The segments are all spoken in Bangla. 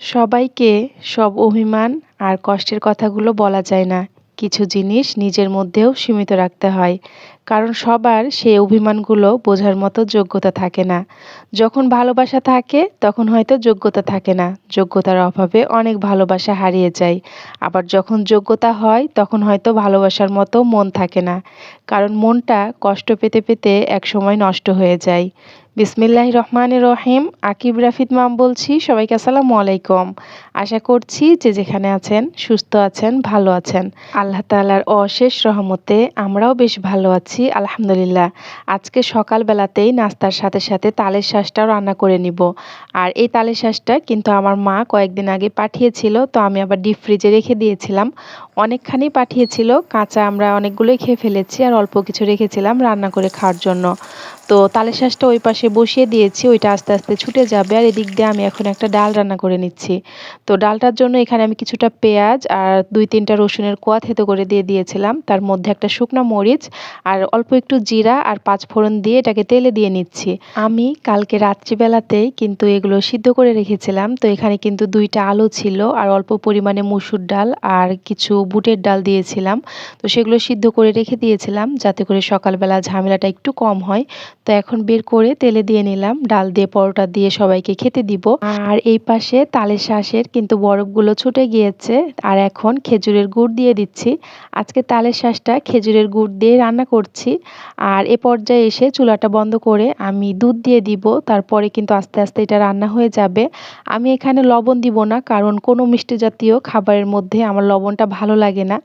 সবাইকে সব অভিমান আর কষ্টের কথাগুলো বলা যায় না। কিছু জিনিস নিজের মধ্যেও সীমিত রাখতে হয়, কারণ সবার সেই অভিমানগুলো বোঝার মতো যোগ্যতা থাকে না। যখন ভালোবাসা থাকে, তখন হয়তো যোগ্যতা থাকে না। যোগ্যতার অভাবে অনেক ভালোবাসা হারিয়ে যায়। আবার যখন যোগ্যতা হয়, তখন হয়তো ভালোবাসার মতো মন থাকে না, কারণ মনটা কষ্ট পেতে পেতে একসময় নষ্ট হয়ে যায়। বিসমিল্লাহ রহমান রহিম। আকিব রাফিদ মাম বলছি, সবাইকে আসসালামু আলাইকুম। আশা করছি যে যেখানে আছেন, সুস্থ আছেন, ভালো আছেন। আল্লাহ তালার অশেষ রহমতে আমরাও বেশ ভালো আছি, আলহামদুলিল্লাহ। আজকে সকালবেলাতেই নাস্তার সাথে সাথে তালের শ্বাসটাও রান্না করে নিব। আর এই তালের শ্বাসটা কিন্তু আমার মা কয়েকদিন আগে পাঠিয়েছিল, তো আমি আবার ডিপ ফ্রিজে রেখে দিয়েছিলাম। অনেকখানি পাঠিয়েছিল, কাঁচা আমরা অনেকগুলোই খেয়ে ফেলেছি, আর অল্প কিছু রেখেছিলাম রান্না করে খাওয়ার জন্য। তো তালের শাঁসটা ওই পাশে বসিয়ে দিয়েছি, ওইটা আস্তে আস্তে ছুটে যাবে। আর এদিক দিয়ে আমি এখন একটা ডাল রান্না করে নিচ্ছি। তো ডালটার জন্য এখানে আমি কিছুটা পেঁয়াজ আর দুই তিনটা রসুনের কোয়া থেতো করে দিয়ে দিয়েছিলাম। তার মধ্যে একটা শুকনো মরিচ আর অল্প একটু জিরা আর পাঁচ ফোড়ন দিয়ে এটাকে তেলে দিয়ে নিচ্ছি। আমি কালকে রাত্রিবেলাতেই কিন্তু এগুলো সিদ্ধ করে রেখেছিলাম। তো এখানে কিন্তু দুইটা আলু ছিল আর অল্প পরিমাণে মুসুর ডাল আর কিছু বুটের ডাল দিয়েছিলাম। তো সেগুলো সিদ্ধ করে রেখে দিয়েছিলাম যাতে করে সকালবেলা ঝামেলাটা একটু কম হয়। তো এখন বের করে তেলে দিয়ে নিলাম। ডাল দিয়ে পরোটা দিয়ে সবাইকে খেতে দিব। আর এই পাশে তালের শাঁসের কিন্তু বরফগুলো ছুটে গিয়েছে। আর এখন খেজুরের গুড় দিয়ে দিচ্ছি। আজকে তালের শাঁসটা খেজুরের গুড় দিয়ে রান্না করছি। আর এ পর্যায়ে এসে চুলাটা বন্ধ করে আমি দুধ দিয়ে দিব। তারপরে কিন্তু আস্তে আস্তে এটা রান্না হয়ে যাবে। আমি এখানে লবণ দিব না, কারণ কোনো মিষ্টি জাতীয় খাবারের মধ্যে আমার লবণটা ভালো লাগে না।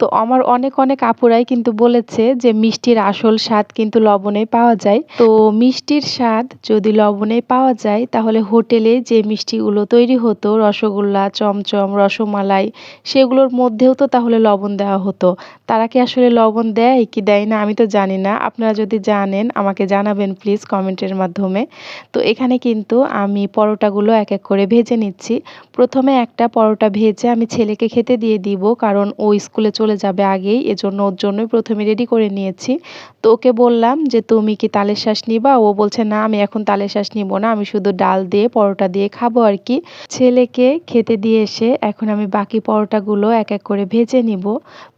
তো আমার অনেক অনেক আপুরাই কিন্তু বলেছে যে মিষ্টির আসল স্বাদ কিন্তু লবণে পাওয়া যায়। তো মিষ্টির স্বাদ যদি লবণে পাওয়া যায়, তাহলে হোটেলে যে মিষ্টিগুলো তৈরি হতো, রসগোল্লা, চমচম, রসমালাই, সেগুলোর মধ্যেও তো তাহলে লবণ দেওয়া হতো। তারা কি আসলে লবণ দেয় কি দেয় না আমি তো জানি না। আপনারা যদি জানেন, আমাকে জানাবেন প্লিজ কমেন্টের মাধ্যমে। তো এখানে কিন্তু আমি পরোটাগুলো এক এক করে ভেজে নিচ্ছি। প্রথমে একটা পরোটা ভেজে আমি ছেলেকে খেতে দিয়ে দিব, কারণ ও স্কুলে চলে যাবে আগেই, এজন্য ওর জন্যই প্রথমে রেডি করে নিয়েছি। তো ওকে বললাম যে, তুমি কি তালের শ্বাস নিবা? ও বলছে, না, আমি এখন তালের শ্বাস নিব না। আমি শুধু ডাল দিয়ে, পরোটা দিয়ে খাব আর কি। ছেলেকে খেতে দিয়ে এসে এখন আমি বাকি পরোটাগুলো এক এক করে ভেজে নিব।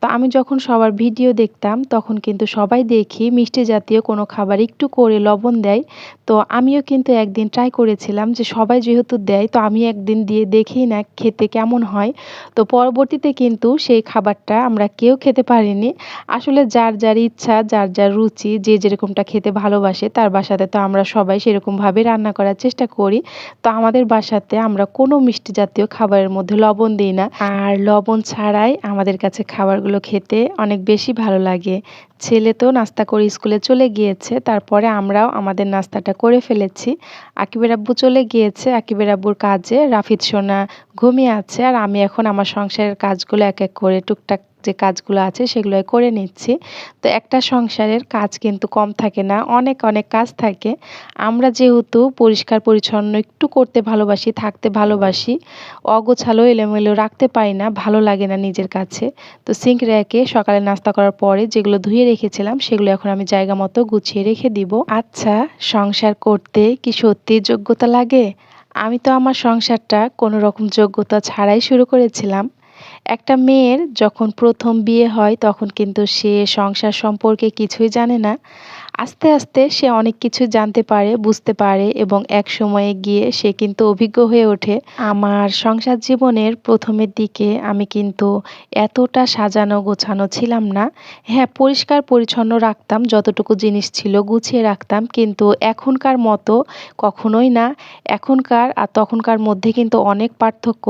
তো আমি যখন সবার ভিডিও দেখতাম, তখন কিন্তু সবাই দেখি মিষ্টি জাতীয় কোনো খাবার একটু করে লবণ দেয়। তো আমিও কিন্তু একদিন ট্রাই করেছিলাম যে সবাই যেহেতু দেয়, তো আমি একদিন দিয়ে দেখি না খেতে কেমন হয়। তো পরবর্তীতে কিন্তু সেই খাবারটা আমরা কেউ খেতে পারিনি। আসলে যার যার ইচ্ছা, যার যার রুচি, যে যেরকমটা খেতে ভালোবাসে, তার বাসাতে তো আমরা সবাই সেরকমভাবে রান্না করার চেষ্টা করি। তো আমাদের বাসাতে আমরা কোনো মিষ্টি জাতীয় খাবারের মধ্যে লবণ দিই না। আর লবণ ছাড়াই আমাদের কাছে খাবারগুলো খেতে অনেক বেশি ভালো লাগে। ছেলে তো নাস্তা করে স্কুলে চলে গিয়েছে, তারপরে আমরাও আমাদের নাস্তাটা করে ফেলেছি। আকিবের আব্বু চলে গিয়েছে, আকিবের আব্বুর কাজে রাফিদ সোনা ঘুমিয়ে আছে, আর আমি এখন আমার সংসারের কাজগুলো এক এক করে টুকটাক যে কাজগুলো আছে সেগুলো করে নিচ্ছি। তো একটা সংসারের কাজ কিন্তু কম থাকে না, অনেক অনেক কাজ থাকে। আমরা যেহেতু পরিষ্কার, পরিচ্ছন্ন, একটু করতে ভালোবাসি, থাকতে ভালোবাসি, অগোছালো, এলোমেলো রাখতে পারি না, ভালো লাগে না নিজের কাছে। তো সিঙ্ক র্যাকে সকালে নাস্তা করার পরে যেগুলো ধুয়ে রেখেছিলাম সেগুলো এখন আমি জায়গা মতো গুছিয়ে রেখে দিব। আচ্ছা সংসার করতে কি সত্যি যোগ্যতা লাগে? আমি তো আমার সংসারটা কোনো রকম যোগ্যতা ছাড়াই শুরু করেছিলাম। একটা মেয়ের যখন প্রথম বিয়ে হয় তখন কিন্তু সে সংসার সম্পর্কে কিছুই জানে না। আস্তে আস্তে সে অনেক কিছু জানতে পারে, বুঝতে পারে এবং এক সময়ে গিয়ে সে কিন্তু অভিজ্ঞ হয়ে ওঠে। আমার সংসার জীবনের প্রথমের দিকে আমি কিন্তু এতটা সাজানো গোছানো ছিলাম না। হ্যাঁ পরিষ্কার পরিচ্ছন্ন রাখতাম, যতটুকু জিনিস ছিল গুছিয়ে রাখতাম, কিন্তু এখনকার মতো কখনোই না। এখনকার আর তখনকার মধ্যে কিন্তু অনেক পার্থক্য।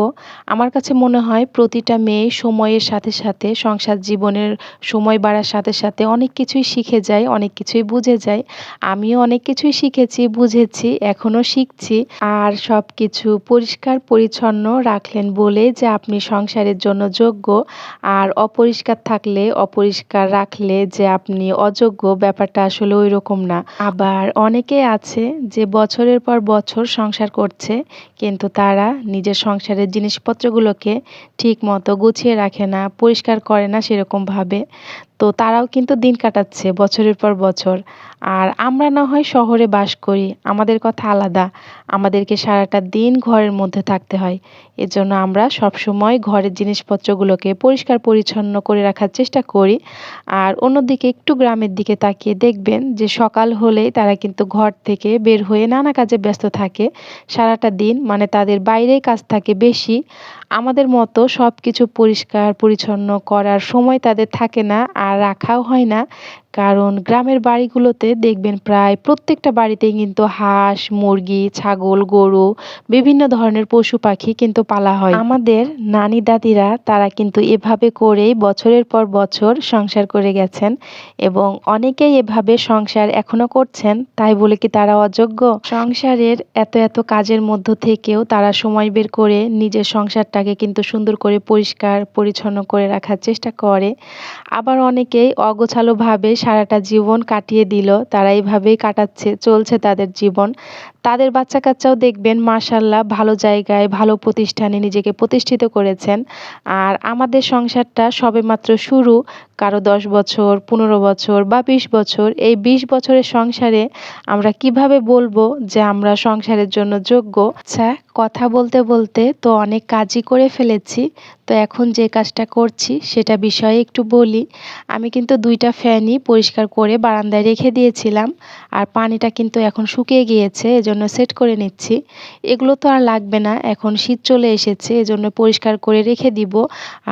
আমার কাছে মনে হয় প্রতিটা মেয়ে সময়ের সাথে সাথে, সংসার জীবনের সময় বাড়ার সাথে সাথে অনেক কিছুই শিখে যায়, অনেক কিছুই বুঝে যায় আমিও অনেক কিছুই শিখেছি, বুঝেছি এখনও শিখছি। আর সব কিছু পরিষ্কার পরিচ্ছন্ন রাখলেন বলে যে আপনি সংসারের জন্য যোগ্য। আর অপরিষ্কার থাকলে অপরিষ্কার রাখলে যে আপনি অযোগ্য ব্যাপারটা আসলে ওই রকম না। আবার অনেকে আছে যে বছরের পর বছর সংসার করছে, কিন্তু তারা নিজের সংসারের জিনিসপত্রগুলোকে ঠিক মতো গুছিয়ে রাখে না, পরিষ্কার করে না সেরকমভাবে। তো তারাও কিন্তু দিন কাটাচ্ছে বছরের পর বছর। আর আমরা না হয় শহরে বাস করি, আমাদের কথা আলাদা। আমাদেরকে সারাটা দিন ঘরের মধ্যে থাকতে হয়। এজন্য আমরা সবসময় ঘরের জিনিসপত্রগুলোকে পরিষ্কার পরিচ্ছন্ন করে রাখার চেষ্টা করি। আর অন্যদিকে একটু গ্রামের দিকে তাকিয়ে দেখবেন যে সকাল হলেই তারা কিন্তু ঘর থেকে বের হয়ে নানা কাজে ব্যস্ত থাকে। সারাটা দিন মানে তাদের বাইরেই কাজ থাকে বেশি। আমাদের মতো সব কিছু পরিষ্কার পরিচ্ছন্ন করার সময় তাদের থাকে না। আর রাখাও হয় না। কারণ গ্রামের বাড়িগুলোতে দেখবেন প্রায় প্রত্যেকটা বাড়িতেই কিন্তু হাঁস, মুরগি, ছাগল, গরু, বিভিন্ন ধরনের পশু পাখি কিন্তু পালা হয়। আমাদের নানি দাদিরা তারা কিন্তু এভাবে করেই বছরের পর বছর সংসার করে গেছেন এবং অনেকেই এভাবে সংসার এখনও করছেন, তাই বলে কি তারা অযোগ্য? সংসারের এত এত কাজের মধ্য থেকেও তারা সময় বের করে নিজের সংসারটাকে কিন্তু সুন্দর করে পরিষ্কার, পরিচ্ছন্ন করে রাখার চেষ্টা করে। আবার অনেকেই অগোছালোভাবে সারাটা জীবন কাটিয়ে দিল। তারা এইভাবেই কাটাচ্ছে চলছে তাদের জীবন। তাদের বাচ্চা কাচ্চাও দেখবেন মাশাল্লাহ ভালো জায়গায়, ভালো প্রতিষ্ঠানে নিজেকে প্রতিষ্ঠিত করেছেন। আর আমাদের সংসারটা সবেমাত্র শুরু কারও দশ বছর, পনেরো বছর বা বিশ বছর। এই বিশ বছরের সংসারে আমরা কীভাবে বলব যে আমরা সংসারের জন্য যোগ্য? আচ্ছা কথা বলতে বলতে তো অনেক কাজই করে ফেলেছি। তো এখন যে কাজটা করছি সেটা বিষয়ে একটু বলি। আমি কিন্তু দুইটা ফ্যানই পরিষ্কার করে বারান্দায় রেখে দিয়েছিলাম। আর পানিটা কিন্তু এখন শুকিয়ে গিয়েছে, এজন্য সেট করে নিচ্ছি। এগুলো তো আর লাগবে না, এখন শীত চলে এসেছে, এজন্য পরিষ্কার করে রেখে দিব।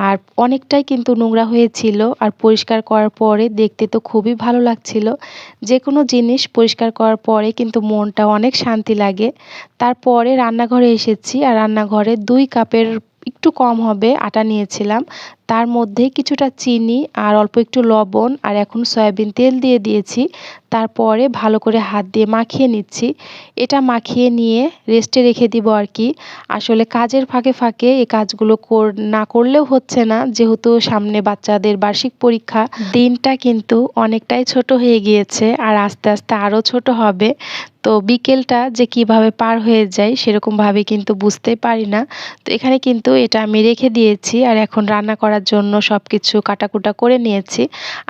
আর অনেকটাই কিন্তু নোংরা হয়েছিল, আর পরিষ্কার করার পরে দেখতে তো খুবই ভালো লাগছিল। যে কোনো জিনিস পরিষ্কার করার পরে কিন্তু মনটা অনেক শান্তি লাগে। তারপরে রান্নাঘরে এসেছি, আর রান্নাঘরে দুই কাপের একটু কম হবে আটা নিয়েছিলাম। তার মধ্যে কিছুটা চিনি আর অল্প একটু লবণ আর এখন সয়াবিন তেল দিয়ে দিয়েছি। তারপরে ভালো করে হাত দিয়ে মাখিয়ে নিচ্ছি। এটা মাখিয়ে নিয়ে রেস্টে রেখে দিব আর কি। আসলে কাজের ফাঁকে ফাঁকে এই কাজগুলো কর, না করলেও হচ্ছে না। যেহেতু সামনে বাচ্চাদের বার্ষিক পরীক্ষা, দিনটা কিন্তু অনেকটাই ছোট হয়ে গিয়েছে আর আস্তে আস্তে আরও ছোট হবে। তো বিকেলটা যে কীভাবে পার হয়ে যায় সেরকমভাবে কিন্তু বুঝতেই পারি না। তো এখানে কিন্তু এটা আমি রেখে দিয়েছি আর এখন রান্না করার জন্য সব কিছু কাটাকুটা করে নিয়েছি।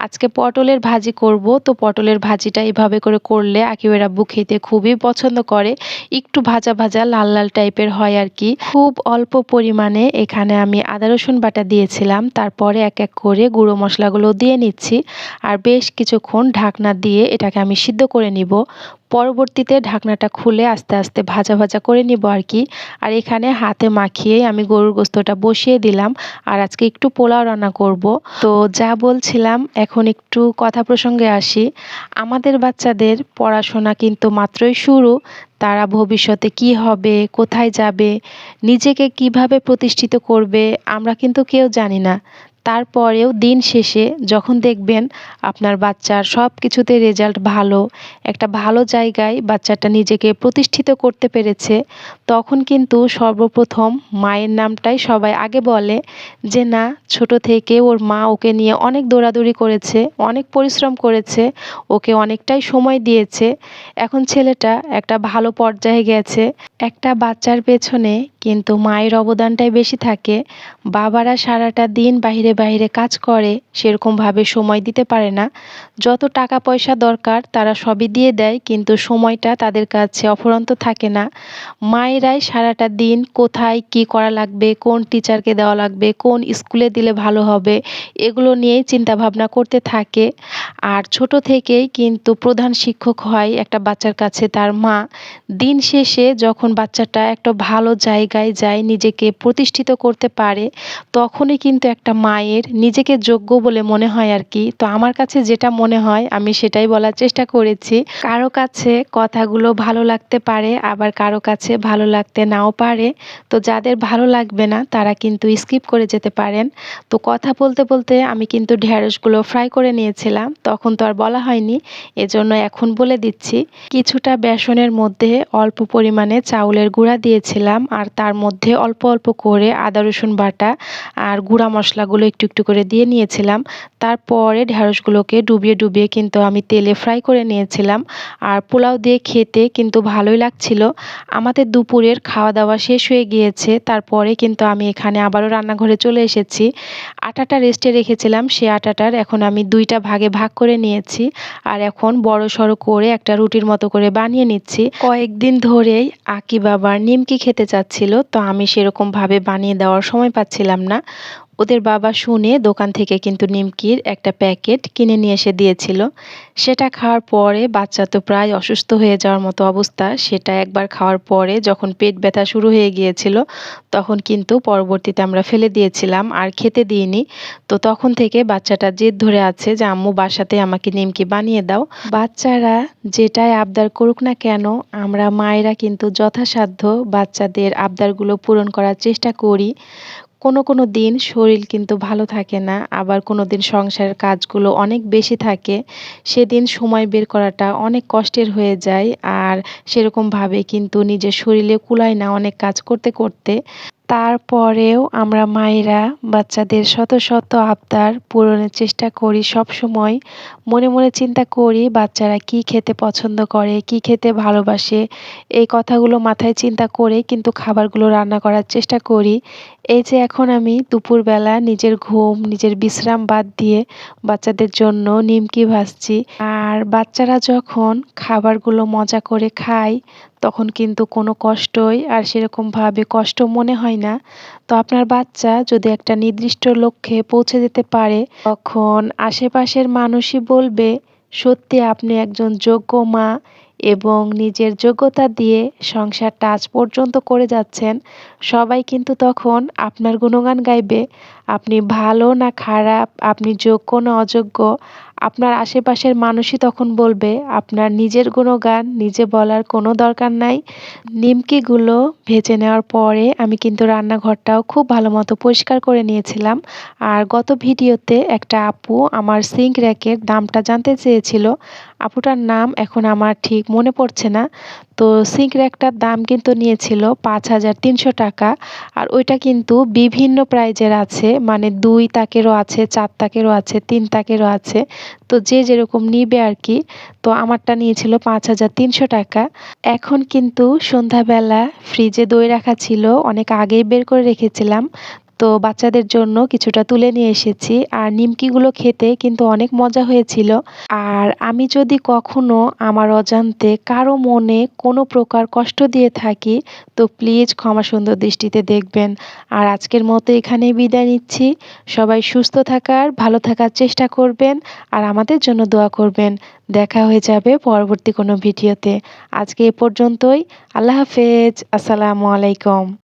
আজকে পটলের ভাজি করব, তো পটলের ভাজিটা এইভাবে করে করলে আকিবের আব্বু খেতে খুবই পছন্দ করে। একটু ভাজা ভাজা, লাল লাল টাইপের হয় আর কি খুব অল্প পরিমাণে এখানে আমি আদা, রসুন বাটা দিয়েছিলাম। তারপরে এক এক করে গুঁড়ো মশলাগুলো দিয়ে নিচ্ছি। আর বেশ কিছুক্ষণ ঢাকনা দিয়ে এটাকে আমি সিদ্ধ করে নিব। পরবর্তীতে ঢাকনাটা খুলে আস্তে আস্তে ভাজা ভাজা করে নিব আর কি। আর এখানে হাতে মাখিয়ে আমি গরুর গোস্তটা বসিয়ে দিলাম আর আজকে একটু পোলাও রান্না করব। তো যা বলছিলাম, এখন একটু কথা প্রসঙ্গে আসি। আমাদের বাচ্চাদের পড়াশোনা কিন্তু মাত্রই শুরু। তারা ভবিষ্যতে কি হবে, কোথায় যাবে, নিজেকে কীভাবে প্রতিষ্ঠিত করবে, আমরা কিন্তু কেউ জানি না। তারপরেও দিন শেষে যখন দেখবেন আপনার বাচ্চার সব কিছুতে রেজাল্ট ভালো, একটা ভালো জায়গায় বাচ্চাটা নিজেকে প্রতিষ্ঠিত করতে পেরেছে, তখন কিন্তু সর্বপ্রথম মায়ের নামটাই সবাই আগে বলে যে, না, ছোট থেকে ওর মা ওকে নিয়ে অনেক দৌড়াদৌড়ি করেছে, অনেক পরিশ্রম করেছে, ওকে অনেকটাই সময় দিয়েছে। এখন ছেলেটা একটা ভালো পর্যায়ে গেছে। একটা বাচ্চার পেছনে কিন্তু মায়ের অবদানটাই বেশি থাকে। বাবারা সারাটা দিন বাহিরে বাইরে কাজ করে সেরকমভাবে সময় দিতে পারে না। যত টাকা পয়সা দরকার, তারা সবই দিয়ে দেয়, কিন্তু সময়টা তাদের কাছে অফুরন্ত থাকে না। মায়েরাই সারাটা দিন কোথায় কি করা লাগবে, কোন টিচারকে দেওয়া লাগবে, কোন স্কুলে দিলে ভালো হবে, এগুলো নিয়েই চিন্তা ভাবনা করতে থাকে। আর ছোট থেকেই কিন্তু প্রধান শিক্ষক হয় একটা বাচ্চার কাছে তার মা। দিন শেষে যখন বাচ্চাটা একটা ভালো জায়গায় যায় নিজেকে প্রতিষ্ঠিত করতে পারে, তখনই কিন্তু একটা মায়ের নিজেকে যোগ্য বলে মনে হয় আর কি। তো আমার কাছে যেটা মনে হয়, আমি সেটাই বলার চেষ্টা করেছি। কারও কাছে কথাগুলো ভালো লাগতে পারে, আবার কারও কাছে ভালো লাগতে নাও পারে। তো যাদের ভালো লাগবে না, তারা কিন্তু স্কিপ করে যেতে পারেন। তো কথা বলতে বলতে আমি কিন্তু ঢ্যাঁড়সগুলো ফ্রাই করে নিয়েছিলাম, তখন তো আর বলা হয়নি, এজন্য এখন বলে দিচ্ছি। কিছুটা বেসনের মধ্যে অল্প পরিমাণে চাউলের গুঁড়া দিয়েছিলাম, আর তার মধ্যে অল্প অল্প করে আদা, রসুন বাটা আর গুঁড়া মশলাগুলো একটু একটু করে দিয়ে নিয়েছিলাম। তারপরে ঢ্যাঁড়সগুলোকে ডুবিয়ে ডুবিয়ে কিন্তু আমি তেলে ফ্রাই করে নিয়েছিলাম আর পোলাও দিয়ে খেতে কিন্তু ভালোই লাগছিল। আমাদের দুপুরের খাওয়া দাওয়া শেষ হয়ে গিয়েছে। তারপরে কিন্তু আমি এখানে আবারও রান্নাঘরে চলে এসেছি। আটাটা রেস্টে রেখেছিলাম, সে আটাটার এখন আমি দুইটা ভাগে ভাগ করে নিয়েছি। আর এখন বড় সড়ো করে একটা রুটির মতো করে বানিয়ে নিচ্ছি। কয়েকদিন ধরেই আকি বাবার নিমকি খেতে চাচ্ছিল। তো আমি সেরকমভাবে বানিয়ে দেওয়ার সময় পাচ্ছিলাম না। ওদের বাবা শুনে দোকান থেকে কিন্তু নিমকির একটা প্যাকেট কিনে নিয়ে এসে দিয়েছিল। সেটা খাওয়ার পরে বাচ্চা তো প্রায় অসুস্থ হয়ে যাওয়ার মতো অবস্থা। সেটা একবার খাওয়ার পরে যখন পেট ব্যথা শুরু হয়ে গিয়েছিল, তখন কিন্তু পরবর্তীতে আমরা ফেলে দিয়েছিলাম আর খেতে দিইনি। তো তখন থেকে বাচ্চাটা জেদ ধরে আছে যে, আম্মু, বাসাতে আমাকে নিমকি বানিয়ে দাও। বাচ্চারা যেটাই আবদার করুক না কেন, আমরা মায়েরা কিন্তু যথাসাধ্য বাচ্চাদের আবদারগুলো পূরণ করার চেষ্টা করি। কোনো কোনো দিন শরীর কিন্তু ভালো থাকে না, আবার কোনো দিন সংসারের কাজগুলো অনেক বেশি থাকে, সেদিন সময় বের করাটা অনেক কষ্টের হয়ে যায়, আর সেরকমভাবে কিন্তু নিজের শরীরে কুলায় না অনেক কাজ করতে করতে। তারপরেও আমরা মায়েরা, বাচ্চাদের শত শত আবদার পূরণের চেষ্টা করি সব সময় মনে মনে চিন্তা করি বাচ্চারা কি খেতে পছন্দ করে, কি খেতে ভালোবাসে। এই কথাগুলো মাথায় চিন্তা করে কিন্তু খাবারগুলো রান্না করার চেষ্টা করি। এই যে এখন আমি দুপুরবেলা নিজের ঘুম, নিজের বিশ্রাম বাদ দিয়ে বাচ্চাদের জন্য নিমকি ভাজছি। আর বাচ্চারা যখন খাবারগুলো মজা করে খায় তখন কিন্তু কোনো কষ্টই আর সেরকমভাবে কষ্ট মনে হয় না। তো আপনার বাচ্চা যদি একটা নির্দিষ্ট লক্ষ্যে পৌঁছে যেতে পারে, তখন আশেপাশের মানুষই বলবে, সত্যি আপনি একজন যোগ্য মা এবং নিজের যোগ্যতা দিয়ে সংসারটা আজ পর্যন্ত করে যাচ্ছেন। সবাই কিন্তু তখন আপনার গুণগান গাইবে। আপনি ভালো না খারাপ, আপনি যোগ্য না অযোগ্য, আপনার আশেপাশের মানুষই তখন বলবে, আপনার নিজের গুণগান, নিজে বলার কোনো দরকার নাই। নিমকিগুলো ভেজে নেওয়ার পরে আমি কিন্তু রান্নাঘরটাও খুব ভালো মতো পরিষ্কার করে নিয়েছিলাম। আর গত ভিডিওতে একটা আপু আমার সিঙ্ক র্যাকের দামটা জানতে চেয়েছিল। আপুটার নাম এখন আমার ঠিক মনে পড়ছে না। তো সিঙ্ক র্যাকটার দাম কিন্তু নিয়েছিল পাঁচ হাজার তিনশো টাকা। আর ওইটা কিন্তু বিভিন্ন প্রাইজের আছে মানে দুই তাকেরও আছে, চার তাকেরও আছে, তিন তাকেরও আছে। তো যে যেরকম নিবে আর কি, তো আমারটা নিয়েছিল পাঁচ হাজার তিনশো টাকা। এখন কিন্তু সন্ধ্যাবেলা ফ্রিজে দই রাখা ছিল, অনেক আগেই বের করে রেখেছিলাম। তো বাচ্চাদের জন্য কিছুটা তুলে নিয়ে এসেছি। আর নিমকিগুলো খেতে কিন্তু অনেক মজা হয়েছিল। আর আমি যদি কখনো আমার অজান্তে কারও মনে কোনো প্রকার কষ্ট দিয়ে থাকি, তো প্লিজ ক্ষমা সুন্দর দৃষ্টিতে দেখবেন। আর আজকের মতো এখানেই বিদায় নিচ্ছি। সবাই সুস্থ থাকার, ভালো থাকার চেষ্টা করবেন আর আমাদের জন্য দোয়া করবেন। দেখা হয়ে যাবে পরবর্তী কোনো ভিডিওতে। আজকে এ পর্যন্তই। আল্লাহ হাফেজ। আসসালামু আলাইকুম।